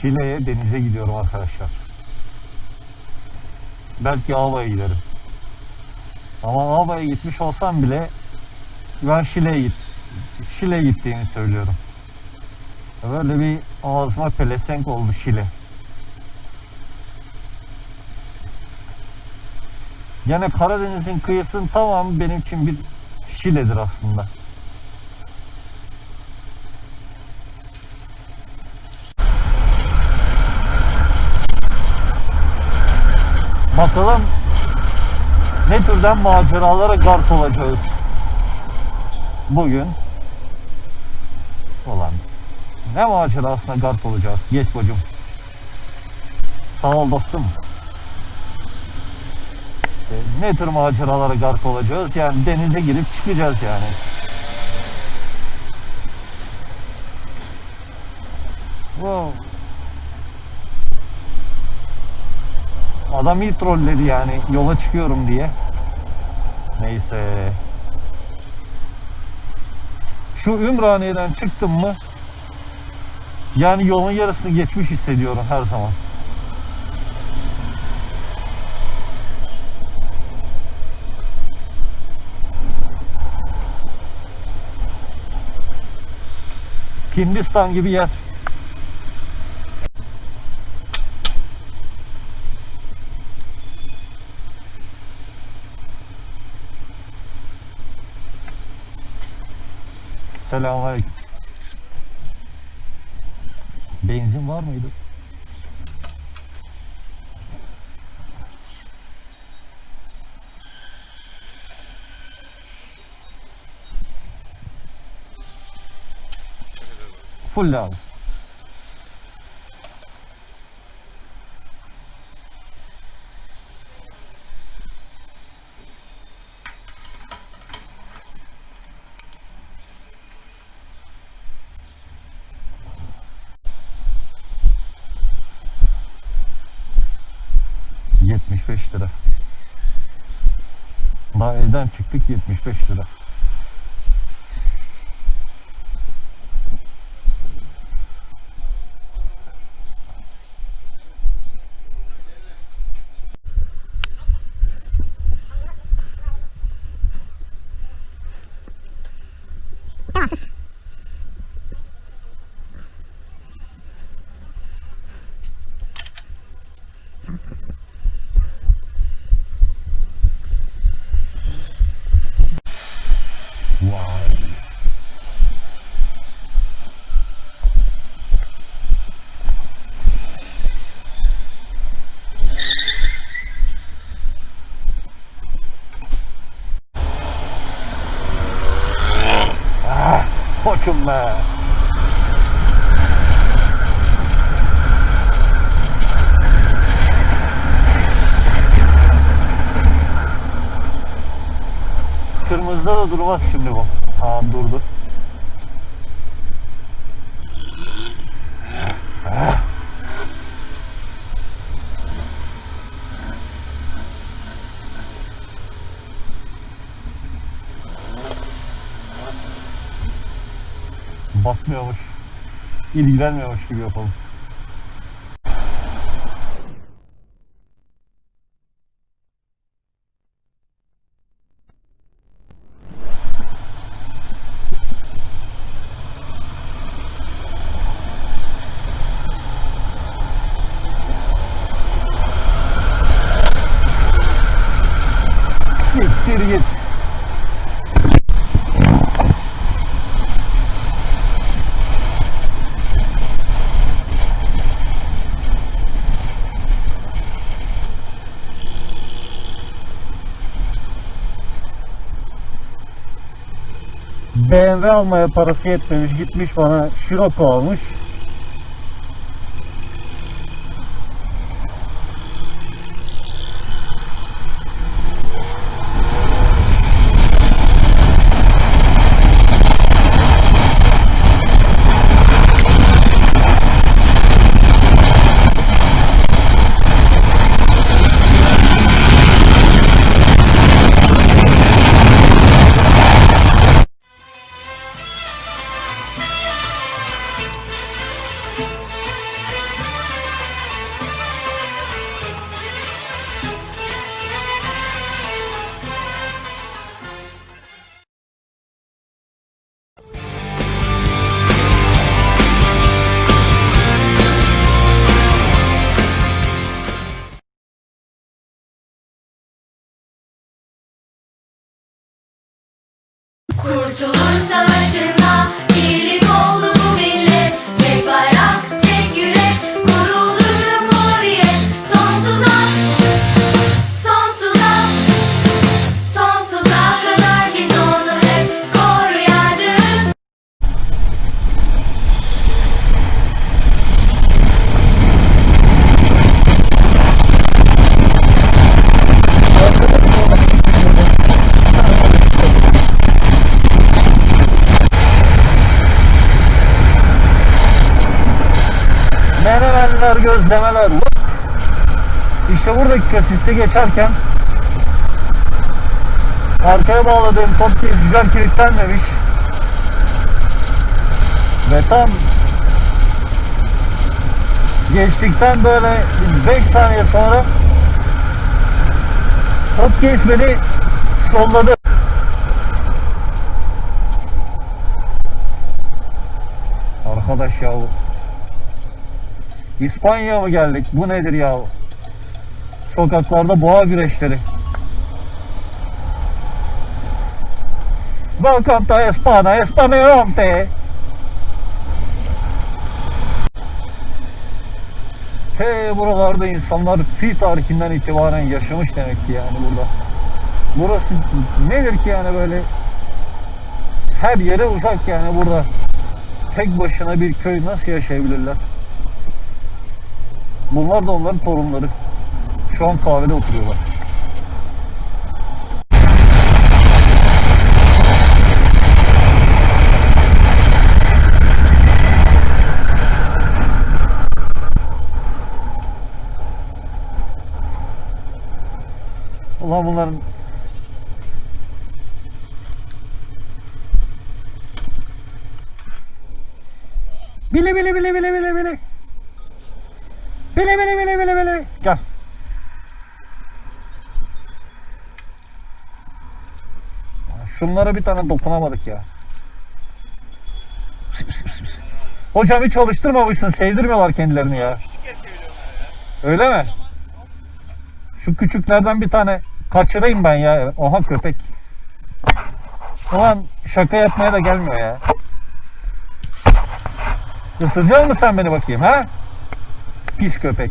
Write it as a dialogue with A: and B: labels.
A: Şile'ye denize gidiyorum arkadaşlar. Belki Ava'ya giderim. Ama Ava'ya gitmiş olsam bile ben Şile'ye git Şile'ye gittiğimi söylüyorum. Böyle bir ağzıma pelesenk oldu Şile. Yani Karadeniz'in kıyısının tamamı benim için bir Şile'dir aslında. Bakalım ne türden maceralara gark olacağız bugün. Olan ne macerasına gark olacağız. Geç bacım. Sağ ol dostum. İşte ne tür maceralara gark olacağız? Yani denize girip çıkacağız yani. Wow. Adam iyi trolledi yani yola çıkıyorum diye. Neyse. Şu Ümraniye'den çıktım mı yani yolun yarısını geçmiş hissediyorum her zaman. Hindistan gibi yer. Selamünaleyküm. Benzin var mıydı? Full abi. Yetmiş beş lira. Daha evden çıktık 75 lira. Vay. Koçum be. Kırmızıda da durmaz şimdi bu. Aa durdu. Bakmıyormuş. ilgilenmiyormuş gibi yapalım. Siktir git. BMW almaya parası yetmemiş gitmiş bana Scirocco almış. Kurtuluş Savaşı Gözlemeler gözlemeler. İşte buradaki kasiste geçerken arkaya bağladığım top kez güzel kilitlenmemiş. Ve tam geçtikten böyle 5 saniye sonra top case beni solladı. Arkadaş ya İspanya mı geldik? Bu nedir ya? Sokaklarda boğa güreşleri. Welcome to Espana, Espanyolante. Te buralarda insanlar fi tarihinden itibaren yaşamış demek ki yani burada. Burası nedir ki yani böyle her yere uzak yani burada. Tek başına bir köy nasıl yaşayabilirler? Bunlar da onların torunları. Şu an kahvede oturuyorlar. Ulan bunların Bili bili bili bili bili bili Bili bili bili bili bili Gel Şunlara bir tane dokunamadık ya. Hocam hiç alıştırmamışsın, sevdirmiyorlar kendilerini ya. Öyle mi? Şu küçüklerden bir tane kaçırayım ben ya. Oha köpek. Ulan şaka yapmaya da gelmiyor ya. Isıracak mısın sen beni bakayım ha? Pis köpek.